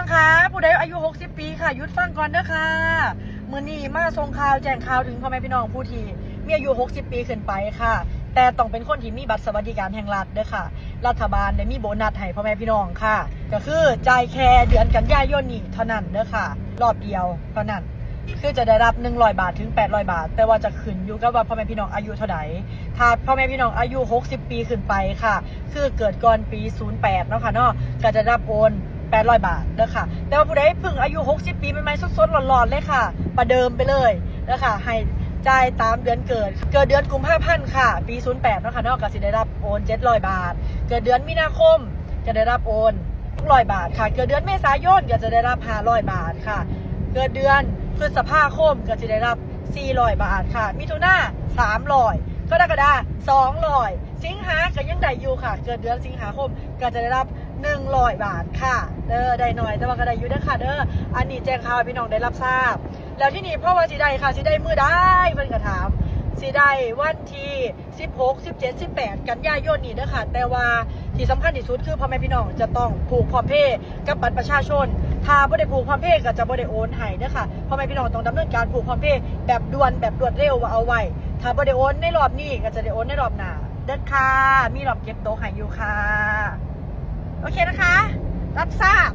องคะผู้ใดอายุ 60 ปีค่ะยุดฟังก่อนเด้อค่ะมือนี้มาส่งข่าวแจ้งข่าวถึงพ่อแม่พี่น้องผู้ที่มีอายุ 60 ปีขึ้นไปค่ะ แต่ต้องเป็นคนที่มีบัตรสวัสดิการแห่งรัฐเด้อค่ะ รัฐบาลได้มีโบนัสให้พ่อแม่พี่น้องค่ะ ก็คือจ่ายแค่เดือนกันยายนนี้เท่านั้นเด้อค่ะ รอบเดียวเท่านั้นคือจะได้รับ 100 บาทถึง 800 บาท แต่ว่าจะขึ้นอยู่กับว่าพ่อแม่พี่น้องอายุเท่าไหร่ถ้าพ่อแม่พี่น้องอายุ 60 ปีขึ้นไปค่ะ คือเกิดก่อนปี 08เนาะค่ะเนาะก็จะได้รับโอน 800 บาทเด้อค่ะ แต่ว่าผู้ใดเพิ่งอายุ 60 ปีใหม่ๆสดๆหลอนๆเลยค่ะ ประเดิมไปเลยเด้อค่ะ ให้จ่ายตามเดือนเกิด เกิดเดือนกุมภาพันธ์ค่ะ ปี 08เนาะค่ะเนากสิได้รับโอน 700 บาท เกิดเดือนมีนาคมจะได้รับโอน100 บาทค่ะ เกิดเดือนเมษายนก็จะได้รับ 500 บาทค่ะ เกิดเดือนพฤษภาคมก็จะได้รับ 400 บาทค่ะ มิถุนา300 กรกฎาคม200สิงหาก็ยังได้อยู่ค่ะ เกิดเดือนสิงหาคมก็จะได้รับ100บาทค่ะ เด้อได้หน่อยแต่ว่าก็ได้อยู่เด้อค่ะเด้อ อันนี้แจ้งข่าวพี่น้องได้รับทราบ แล้วที่นี่พ่อว่าสิได้ค่ะสิได้มือได้เพิ่นก็ถามสิได้วันที่16 17 18 กันยายนนี้เด้อค่ะแต่ว่าที่สำคัญที่สุดคือพ่อแม่พี่น้องจะต้องผูกพร้อมเพย์กับบัตรประชาชน ถ้าบ่ได้ผูกพร้อมเพย์ก็จะบ่ได้โอนให้เด้อค่ะพ่อแม่พี่น้องต้องดำเนินการผูกพร้อมเพย์แบบด่วนแบบรวดเร็วว่าเอาไว้ ถ้าบ่ได้โอนในรอบนี้ก็จะได้โอนในรอบหน้าเด้อค่ะ มีรอบเก็บโต๊ะให้อยู่ค่ะ โอเคนะคะ รับทราบ